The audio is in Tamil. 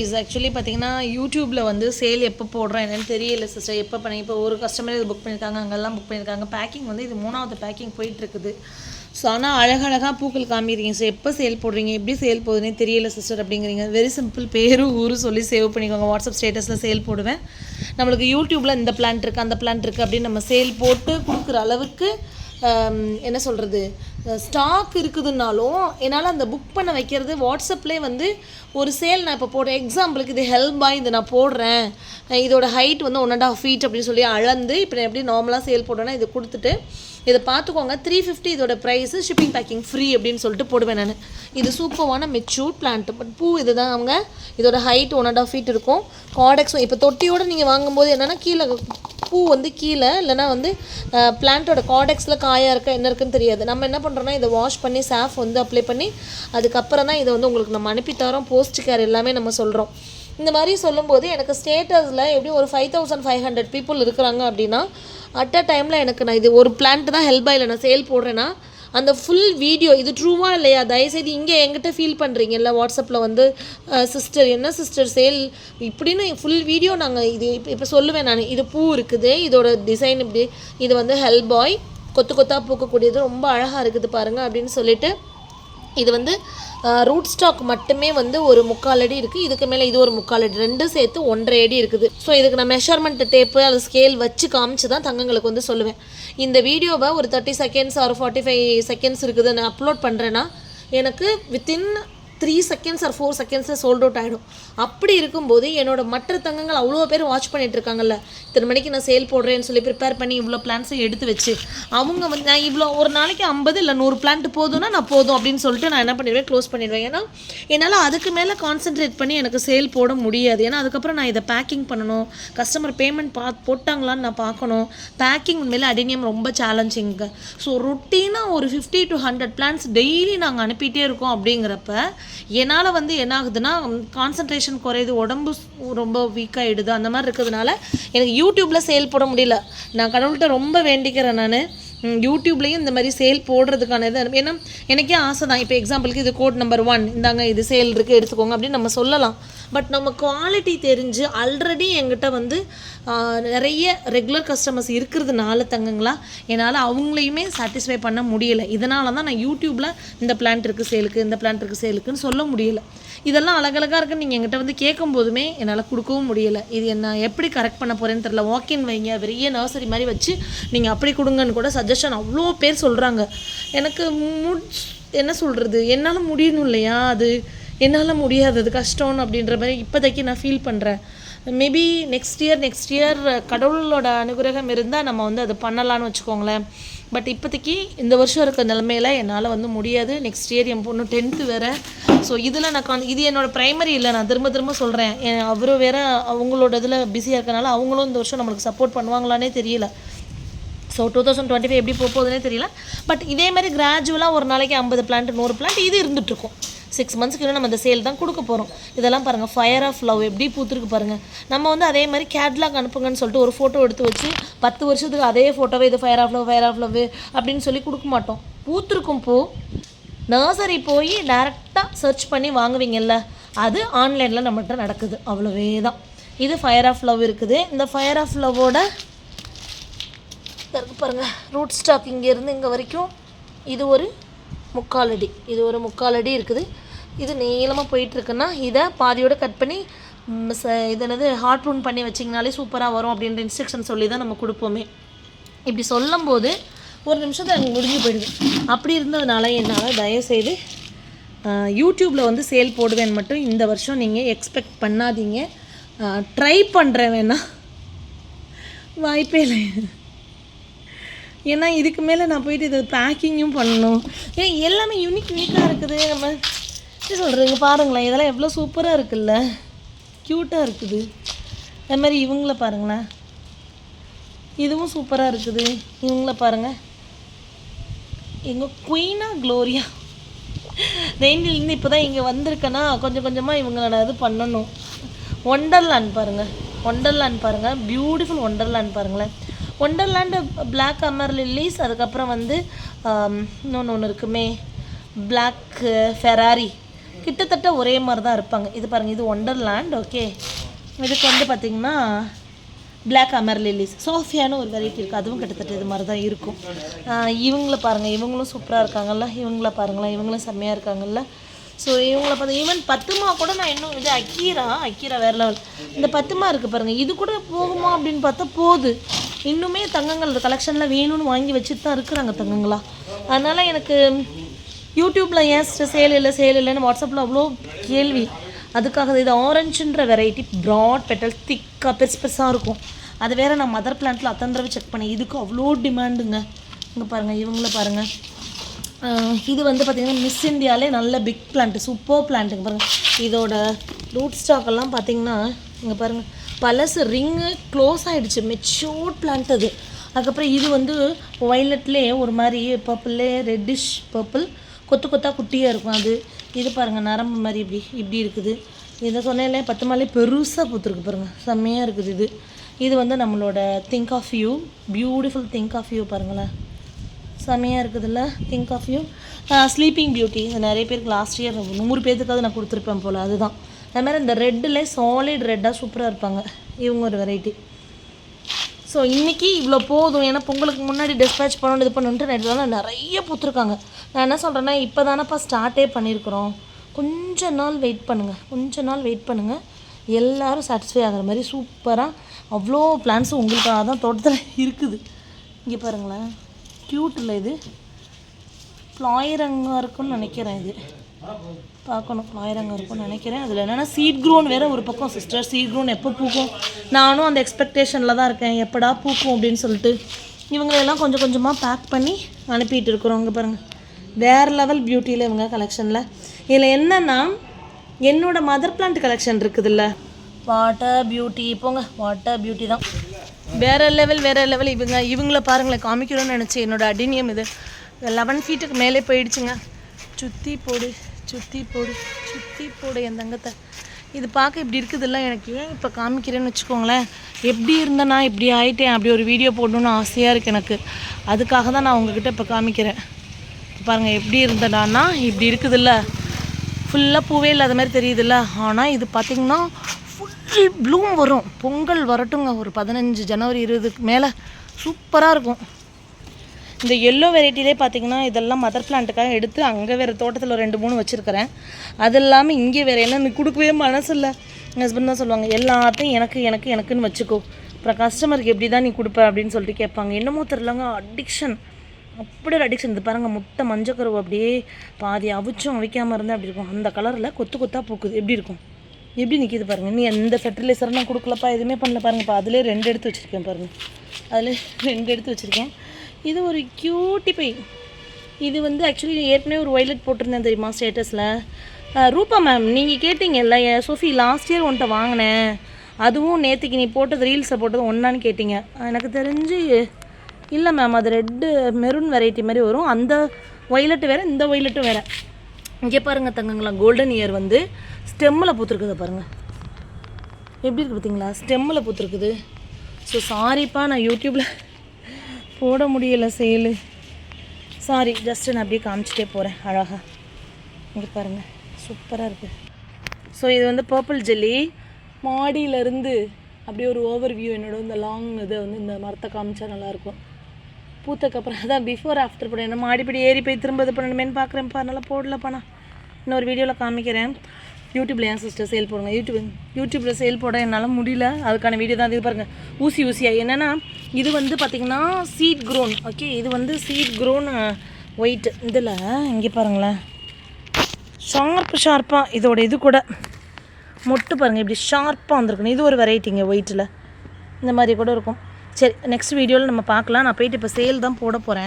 இஸ் ஆக்சுவலி பார்த்தீங்கன்னா யூடியூப்பில் வந்து சேல் எப்போ போடுறேன் என்னென்னு தெரியல சிஸ்டர் எப்போ பண்ணி இப்போ ஒரு கஸ்டமர் இது புக் பண்ணியிருக்காங்க அங்கெல்லாம் புக் பண்ணியிருக்காங்க பேக்கிங் வந்து இது மூணாவது பேக்கிங் போயிட்டுருக்குது. ஸோ ஆனால் அழகழகாக பூக்கள் காமிக்கிறீங்க ஸோ எப்போ சேல் போடுறீங்க எப்படி சேல் போகுதுன்னே தெரியல சிஸ்டர் அப்படிங்கிறீங்க. வெரி சிம்பிள் பேரு ஊரு சொல்லி சேவ் பண்ணிக்கோங்க. வாட்ஸ்அப் ஸ்டேட்டஸில் சேல் போடுவேன். நம்மளுக்கு யூடியூப்பில் இந்த பிளான் இருக்குது அந்த பிளான் இருக்குது அப்படின்னு நம்ம சேல் போட்டு கொடுக்குற அளவுக்கு என்ன சொல்கிறது ஸ்டாக் இருக்குதுன்னாலும் என்னால் அந்த புக் பண்ண வைக்கிறது வாட்ஸ்அப்லேயே வந்து ஒரு சேல் நான் இப்போ போடுறேன். எக்ஸாம்பிளுக்கு இது ஹெல்ப் பாய் இது நான் போடுறேன். இதோட ஹைட் வந்து ஒன் அண்ட் ஆஃப் ஃபீட் அப்படின்னு சொல்லி அளந்து இப்போ நான் எப்படி நார்மலாக சேல் போடுறேன்னா இதை கொடுத்துட்டு இதை பார்த்துக்கோங்க த்ரீ ஃபிஃப்டி இதோட ப்ரைஸு ஷிப்பிங் பேக்கிங் ஃப்ரீ அப்படின்னு சொல்லிட்டு போடுவேன் நான். இது சூப்பரான மெச்சூர் பிளான்ட் பட் பூ இதுதான் அவங்க. இதோட height one and half feet இருக்கும். காடெக்ஸும் இப்போ தொட்டியோடு நீங்கள் வாங்கும்போது என்னென்னா கீழே பூ வந்து கீழே இல்லைன்னா வந்து பிளான்ட்டோட காடெக்ஸில் காயாக இருக்க என்ன இருக்குன்னு தெரியாது. நம்ம என்ன பண்ணுறோன்னா இதை வாஷ் பண்ணி சாஃப் வந்து அப்ளை பண்ணி அதுக்கப்புறம் தான் இதை வந்து உங்களுக்கு நம்ம அனுப்பி தரோம். போஸ்ட் கேர் எல்லாமே நம்ம சொல்கிறோம் இந்த மாதிரி சொல்லும்போது எனக்கு ஸ்டேட்டஸில் எப்படியும் ஒரு five thousand five hundred people இருக்கிறாங்க அப்படின்னா அட் அ டைமில் எனக்கு நான் இது ஒரு பிளான்ட் தான் ஹெல்ப் பாயில் நான் சேல் போடுறேன்னா அந்த ஃபுல் வீடியோ இது ட்ரூவாக இல்லையா? தயவுசெய்து இங்கே என்கிட்ட ஃபீல் பண்ணுறீங்கல்ல வாட்ஸ்அப்பில் வந்து சிஸ்டர் என்ன சிஸ்டர் சேல் இப்படின்னு ஃபுல் வீடியோ நாங்கள் இது இப்போ இப்போ சொல்லுவேன் நான். இது பூ இருக்குது இதோட டிசைன் இப்படி இது வந்து ஹெல்ப் பாய் கொத்து கொத்தாக பூக்கக்கூடியது ரொம்ப அழகாக இருக்குது பாருங்கள் அப்படின்னு சொல்லிட்டு இது வந்து ரூட் ஸ்டாக் மட்டுமே வந்து ஒரு முக்கால் அடி இருக்குது இதுக்கு மேலே இது ஒரு முக்கால் அடி. ரெண்டும் சேர்த்து ஒன்றரை அடி இருக்குது. ஸோ இதுக்கு நான் மெஷர்மெண்ட் டேப்பு அது ஸ்கேல் வச்சு காமிச்சு தான் தங்கங்களுக்கு வந்து சொல்லுவேன். இந்த வீடியோவை ஒரு தேர்ட்டி செகண்ட்ஸ் ஒரு ஃபார்ட்டி ஃபைவ் செகண்ட்ஸ் இருக்குது நான் அப்லோட் பண்ணுறேன்னா எனக்கு within three seconds or four செகண்ட்ஸில் சோல்ட் அவுட் ஆகிடும் அப்படி இருக்கும்போது என்னோட மற்ற தங்கங்கள் அவ்வளோ பேர் வாட்ச் பண்ணிட்டு இருக்காங்கல்ல. இத்தனை மணிக்கு நான் சேல் போடுறேன்னு சொல்லி ப்ரிப்பேர் பண்ணி இவ்வளோ பிளான்ஸை எடுத்து வச்சு அவங்க வந்து நான் இவ்வளோ ஒரு நாளைக்கு ஐம்பது இல்லை நூறு பிளான்ட் போதும்னா நான் போதும் அப்படின்னு சொல்லிட்டு நான் என்ன பண்ணிடுவேன்? க்ளோஸ் பண்ணிடுவேன். ஏன்னா என்னால் அதுக்கு மேலே கான்சென்ட்ரேட் பண்ணி எனக்கு சேல் போட முடியாது. ஏன்னா அதுக்கப்புறம் நான் இதை பேக்கிங் பண்ணணும். கஸ்டமர் பேமெண்ட் பா போட்டாங்களான்னு நான் பார்க்கணும். பேக்கிங் மேலே அடினியம் ரொம்ப சேலஞ்சிங்க ஸோ ருட்டீனாக ஒரு fifty to hundred plans daily நாங்கள் அனுப்பிட்டே இருக்கோம் அப்படிங்கிறப்ப என்னால் வந்து என்ன ஆகுதுன்னா கான்சன்ட்ரேஷன் குறையுது உடம்பு ரொம்ப வீக்காகிடுது அந்த மாதிரி இருக்கிறதுனால எனக்கு யூடியூப்பில் சேல் போட முடியல. நான் கடவுள்கிட்ட ரொம்ப வேண்டிக்கிறேன் நான். யூடியூப்லேயும் இந்த மாதிரி சேல் போடுறதுக்கான இது ஏன்னா எனக்கே ஆசை தான் இப்போ எக்ஸாம்பிளுக்கு இது கோட் நம்பர் ஒன் இந்தாங்க இது சேல் இருக்குது எடுத்துக்கோங்க அப்படின்னு நம்ம சொல்லலாம். பட் நம்ம குவாலிட்டி தெரிஞ்சு ஆல்ரெடி எங்கிட்ட வந்து நிறைய ரெகுலர் கஸ்டமர்ஸ் இருக்கிறதுனால தங்கங்களா என்னால் அவங்களையுமே சாட்டிஸ்ஃபை பண்ண முடியலை. இதனால தான் நான் யூடியூப்பில் இந்த பிளான்ட் இருக்குது சேலுக்கு இந்த பிளான்ட் இருக்குது சேலுக்குன்னு சொல்ல முடியலை. இதெல்லாம் அழகழகாக இருக்குன்னு நீங்கள் எங்கிட்ட வந்து கேட்கும் போதுமே என்னால் கொடுக்கவும் முடியலை. இது என்ன எப்படி கரெக்ட் பண்ண போகிறேன்னு தெரில வாக்கின் வைங்க பெரிய நர்சரி மாதிரி வச்சு நீங்கள் அப்படி கொடுங்கன்னு கூட சஜஷன் அவ்வளோ பேர் சொல்கிறாங்க எனக்கு மு என்ன சொல்கிறது என்னால் முடியணும் இல்லையா அது? என்னால் முடியாது அது கஷ்டம் அப்படின்ற மாதிரி இப்போதைக்கு நான் ஃபீல் பண்ணுறேன் maybe next year next year கடவுளோட அனுகிரகம் இருந்தால் நம்ம வந்து அது பண்ணலான்னு வச்சுக்கோங்களேன். பட் இப்போதைக்கு இந்த வருஷம் இருக்க நிலமையில என்னால் வந்து முடியாது. நெக்ஸ்ட் இயர் என் பொண்ணு டென்த்து வேறு. ஸோ இதில் நான் கான் இது என்னோடய ப்ரைமரி இல்லை. நான் திரும்ப திரும்ப சொல்கிறேன் அவரும் வேறு அவங்களோட இதில் பிஸியாக இருக்கனால அவங்களும் இந்த வருஷம் நம்மளுக்கு சப்போர்ட் பண்ணுவாங்களானே தெரியல. So two thousand twenty five எப்படி போகுதுன்னே தெரியல. பட் இதே மாதிரி கிராஜுவலாக ஒரு நாளைக்கு ஐம்பது பிளான்ட் நூறு பிளான்ட் இது இருந்துகிட்ருக்கும் சிக்ஸ் மந்த்ஸ்க்கு இன்னும் நம்ம இந்த சேல் தான் கொடுக்க போகிறோம் இதெல்லாம் பாருங்கள் ஃபயர் ஆஃப் லவ் எப்படி பூத்துருக்கு பாருங்கள் நம்ம வந்து அதே மாதிரி கேட்லாக் அனுப்புங்கன்னு சொல்லிட்டு ஒரு ஃபோட்டோ எடுத்து வச்சு பத்து வருஷத்துக்கு அதே ஃபோட்டோவே இது fire of love fire of love அப்படின்னு சொல்லி கொடுக்க மாட்டோம். பூத்திருக்கும் பூ. நர்சரி போய் டேரெக்டாக சர்ச் பண்ணி வாங்குவீங்கல்ல அது ஆன்லைனில் நம்மகிட்ட நடக்குது. அவ்வளோவே தான் இது ஃபயர் ஆஃப் லவ் இருக்குது. இந்த ஃபயர் ஆஃப் லவ்வோட இருக்கு பாருங்கள் ரூட் ஸ்டாக் இங்கேருந்து இங்கே வரைக்கும் இது ஒரு முக்காலடி இது ஒரு முக்காலடி இருக்குது. இது நீளமாக போயிட்டுருக்குன்னா இதை பாதியோடு கட் பண்ணி ச- இது என்னது ஹார்ட் ரூன் பண்ணி வச்சிங்கனாலே சூப்பராக வரும் அப்படின்ற இன்ஸ்ட்ரக்ஷன் சொல்லி தான் நம்ம கொடுப்போமே. இப்படி சொல்லும்போது ஒரு நிமிஷத்தில் எனக்கு முடிஞ்சு போயிடுது. அப்படி இருந்ததுனால என்னால் தயவுசெய்து யூடியூப்பில் வந்து சேல் போடுவேன் மட்டும் இந்த வருஷம் நீங்கள் எக்ஸ்பெக்ட் பண்ணாதீங்க. ட்ரை பண்ணுறேன் வேணா. வாய்ப்பே இல்லை. ஏன்னா இதுக்கு மேலே நான் போயிட்டு இது பேக்கிங்கும் பண்ணணும். ஏன் எல்லாமே யூனிக் யூனிக்காக இருக்குது. நம்ம சொல்கிறீங்க பாருங்களேன் இதெல்லாம் எவ்வளோ சூப்பராக இருக்குல்ல? க்யூட்டாக இருக்குது. அது மாதிரி இவங்கள பாருங்களேன். இதுவும் சூப்பராக இருக்குது. இவங்கள பாருங்கள் எங்கள் குயினா க்ளோரியா ரெயின்லேருந்து இப்போ தான் இங்கே வந்திருக்கேன்னா கொஞ்சம் கொஞ்சமாக இவங்கள நான் இது பண்ணணும். ஒண்டர்லேண்ட் பாருங்கள் ஒண்டர்லேண்ட் பாருங்கள் பியூட்டிஃபுல் ஒண்டர்லேண்ட் பாருங்களேன். ஒண்டர்லேண்டு பிளாக் அமர் லில்லிஸ் அதுக்கப்புறம் வந்து இன்னொன்று ஒன்று இருக்குமே. பிளாக் ஃபெராரி கிட்டத்தட்ட ஒரே மாதிரி தான் இருப்பாங்க. இது பாருங்கள் இது ஒண்டர்லேண்ட் ஓகே இதுக்கு வந்து பார்த்திங்கன்னா பிளாக் அமர் லில்லிஸ் சோஃபியான்னு ஒரு வெரைட்டி இருக்குது அதுவும் கிட்டத்தட்ட இது மாதிரி தான் இருக்கும். இவங்கள பாருங்கள் இவங்களும் சூப்பராக இருக்காங்கல்ல? இவங்கள பாருங்களேன் இவங்களும் செம்மையாக இருக்காங்கல்ல? ஸோ இவங்கள பார்த்து ஈவன் பத்துமா கூட நான் இன்னும் இது அக்கீரா அக்கீரா வேறு லெவல் இந்த பத்துமா இருக்குது பாருங்கள் இது கூட போகுமா அப்படின்னு பார்த்தா போகுது இன்னுமே தங்கங்கள் கலெக்ஷனில் வேணும்னு வாங்கி வச்சுட்டு தான் இருக்கிறாங்க தங்கங்களா. அதனால் எனக்கு யூடியூப்பில் ஏன் சேல் இல்லை சேல் இல்லைன்னு வாட்ஸ்அப்பில் அவ்வளோ கேள்வி. அதுக்காக இது ஆரஞ்சுன்ற வெரைட்டி ப்ராட் பெட்டல் திக்காக பெருசு பெருசாக இருக்கும். அது வேறு நான் மதர் பிளான்ட்டில் அத்தனை தடவை செக் பண்ணேன். இதுக்கு அவ்வளோ டிமாண்டுங்க இங்கே பாருங்கள் இவங்கள பாருங்கள் இது வந்து பார்த்திங்கன்னா மிஸ் இந்தியாலே நல்ல பிக் பிளான்ட்டு சூப்பர் பிளான்ட்டுங்க பாருங்கள் இதோட ரூட் ஸ்டாக்கெல்லாம் பார்த்தீங்கன்னா இங்கே பாருங்கள் பழசு ரிங்கு க்ளோஸ் ஆகிடுச்சு மெச்சூர்ட் பிளான்ட் அது. அதுக்கப்புறம் இது வந்து வயலட்லேயே ஒரு மாதிரி பர்பிளே ரெட்டிஷ் பர்பிள் கொத்து கொத்தாக குட்டியாக இருக்கும் அது. இது பாருங்கள் நரம்பு மாதிரி இப்படி இப்படி இருக்குது. இதை சொன்னேன்ல பத்து மாலே பெருசாக பூத்துருக்கு பாருங்கள் செம்மையாக இருக்குது இது. இது வந்து நம்மளோட think of you beautiful think of you பாருங்களேன். செம்மையாக இருக்குதுல்ல think of you sleeping beauty இது நிறைய பேருக்கு லாஸ்ட் இயர் நூறு பேர்த்துக்காவது நான் கொடுத்துருப்பேன் போல் அதுதான். அது மாதிரி இந்த ரெட்டில் சாலிட் ரெட்டாக சூப்பராக இருப்பாங்க. இவங்க ஒரு வெரைட்டி ஸோ இன்றைக்கி இவ்வளோ போதும். ஏன்னா பொங்கலுக்கு முன்னாடி டிஸ்பேச் பண்ணணும் இது பண்ணணுன்ட்டு நேற்று நிறைய பூத்துருக்காங்க. நான் என்ன சொல்கிறேன்னா இப்போ தானேப்பா ஸ்டார்ட்டே பண்ணியிருக்கிறோம் கொஞ்ச நாள் வெயிட் பண்ணுங்கள் கொஞ்ச நாள் வெயிட் பண்ணுங்கள் எல்லாரும் சாட்டிஸ்ஃபை ஆகிற மாதிரி சூப்பராக அவ்வளோ பிளான்ஸும் உங்களுக்காக தான் தோட்டத்தில் இருக்குது. இங்கே பாருங்களேன். க்யூட் இல்லை இது. ப்ளாயிரங்கம் இருக்கும்னு நினைக்கிறேன் இது. பார்க்கணும். ஆயிரங்க இருக்கும்னு நினைக்கிறேன். அதில் என்னென்னா சீட் க்ரோன் வேறு ஒரு பக்கம் சிஸ்டர் சீட் க்ரோன் எப்போ பூக்கும்? நானும் அந்த எக்ஸ்பெக்டேஷனில் தான் இருக்கேன். எப்படா பூக்கும் அப்படின்னு சொல்லிட்டு. இவங்களெல்லாம் கொஞ்சம் கொஞ்சமாக பேக் பண்ணி அனுப்பிட்டு இருக்கிறோம் இங்கே பாருங்கள் வேறு லெவல் பியூட்டியில் இவங்க கலெக்ஷனில் இதில் என்னென்னா என்னோடய மதர் பிளான்ட் கலெக்ஷன் இருக்குதுல்ல. வாட்டர் பியூட்டி போங்க. வாட்டர் பியூட்டி தான். வேற லெவல் வேறு லெவல் இவங்க இவங்கள பாருங்களேன். காமிக்கணும்னு நினச்சி என்னோட அடினியம் இது. லெவன் ஃபீட்டுக்கு மேலே போயிடுச்சுங்க. சுற்றி போடு. சுற்றி போடு சுற்றி போடு என் தங்கத்தை. இது பார்க்க இப்படி இருக்குதுல்ல எனக்கு. ஏன் இப்போ காமிக்கிறேன்னு வச்சுக்கோங்களேன். எப்படி இருந்தேன்னா இப்படி ஆயிட்டேன் அப்படி ஒரு வீடியோ போடணும்னு ஆசையாக இருக்குது எனக்கு. அதுக்காக தான் நான் உங்ககிட்ட இப்போ காமிக்கிறேன். பாருங்கள் எப்படி இருந்தடான்னா இப்படி இருக்குதுல்ல. ஃபுல்லாக பூவே இல்லாத மாதிரி தெரியுதுல்ல. ஆனால் இது பார்த்திங்கன்னா ஃபுல் ப்ளூம் வரும். பொங்கல் வரட்டுங்க. ஒரு பதினஞ்சு ஜனவரி இருபதுக்கு மேலே சூப்பராக இருக்கும். இந்த எல்லோ வெரைட்டிலே பார்த்தீங்கன்னா இதெல்லாம் மதர் பிளான்ட்டுக்காக எடுத்து அங்கே வேறு தோட்டத்தில் ரெண்டு மூணு வச்சுருக்கிறேன். அது இல்லாமல் இங்கே வேறு என்ன கொடுக்கவே மனசு இல்லை எங்கள் ஹஸ்பண்ட் தான் சொல்லுவாங்க எல்லாத்தையும் எனக்கு எனக்கு எனக்குன்னு வச்சுக்கோ. அப்புறம் கஸ்டமருக்கு எப்படி தான் நீ கொடுப்ப? அப்படின்னு சொல்லிட்டு கேட்பாங்க. என்னமோ தெரிலங்க அடிக்ஷன் அப்படி ஒரு அடிக்ஷன் இது பாருங்கள் முட்டை மஞ்சக்கருவு அப்படியே பாதி அவிச்சும் அவிக்காமல் இருந்தால் அப்படி இருக்கும்? அந்த கலரில் கொத்து கொத்தாக பூக்குது. எப்படி இருக்கும்? எப்படி நிற்கிது பாருங்கள் நீ எந்த ஃபெர்டிலைசரும் நான் கொடுக்கலப்பா எதுவுமே பண்ணல பாருங்கப்பா அதிலே ரெண்டு எடுத்து வச்சுருக்கேன் பாருங்கள் அதில் ரெண்டு எடுத்து வச்சுருக்கேன். இது ஒரு க்யூட்டி பை. இது வந்து ஆக்சுவலி ஏற்கனவே ஒரு ஒய்லெட் போட்டிருந்தேன் தெரியுமா ஸ்டேட்டஸில் ரூபா மேம் நீங்கள் கேட்டிங்கல்ல என் சோஃபி லாஸ்ட் இயர் உன்ட்ட வாங்கினேன். அதுவும் நேற்றுக்கு நீ போட்டது ரீல்ஸை போட்டது ஒன்றான்னு கேட்டிங்க. எனக்கு தெரிஞ்சு இல்லை மேம் அது ரெட்டு மெரூன் வெரைட்டி மாதிரி வரும். அந்த ஒய்லெட்டு வேறு இந்த ஒய்லெட்டும் வேறு. இங்கே பாருங்கள் தங்கங்களா கோல்டன் இயர் வந்து ஸ்டெம்மில் பூத்துருக்குது பாருங்கள் எப்படி இருக்குது பார்த்தீங்களா ஸ்டெம்மில் பூத்துருக்குது. ஸோ சாரிப்பா நான் யூடியூப்பில் போட முடியலை சேலு சாரி ஜஸ்ட் நான் அப்படியே காமிச்சிட்டே போகிறேன் அழகாக இங்கே பாருங்கள் சூப்பராக இருக்குது ஸோ இது வந்து பர்பிள் ஜெல்லி மாடியிலேருந்து அப்படியே ஒரு ஓவர் வியூ என்னோட இந்த லாங் இதை வந்து இந்த மரத்தை காமிச்சா நல்லாயிருக்கும். பூத்தக்கப்புறம் அதான் பிஃபோர் ஆஃப்டர் போட என்ன மாடிப்படி ஏறி போய் திரும்ப இது பண்ணணுமேனு பார்க்குறேன்ப்பா அதனால் போடலப்பா நான் இன்னொரு வீடியோவில் காமிக்கிறேன். யூடியூப்பில் ஏன் சிஸ்டர் சேல் போடுங்க. யூடியூப் யூடியூப்பில் சேல் போட என்னால் முடியல. அதுக்கான வீடியோ தான் இது பாருங்கள் ஊசி ஊசியாக என்னென்னா இது வந்து பார்த்திங்கன்னா சீட் க்ரோன் ஓகே இது வந்து சீட் க்ரோன் ஒயிட் இதில் இங்கே பாருங்களேன். ஷார்ப்பு ஷார்ப்பாக இதோட இது கூட. மொட்டு பாருங்கள் இப்படி ஷார்ப்பாக வந்திருக்கணும். இது ஒரு வெரைட்டிங்க ஒயிட்டில் இந்த மாதிரி கூட இருக்கும். சரி நெக்ஸ்ட் வீடியோவில் நம்ம பார்க்கலாம். நான் போயிட்டு இப்போ சேல் தான் போட போகிறேன்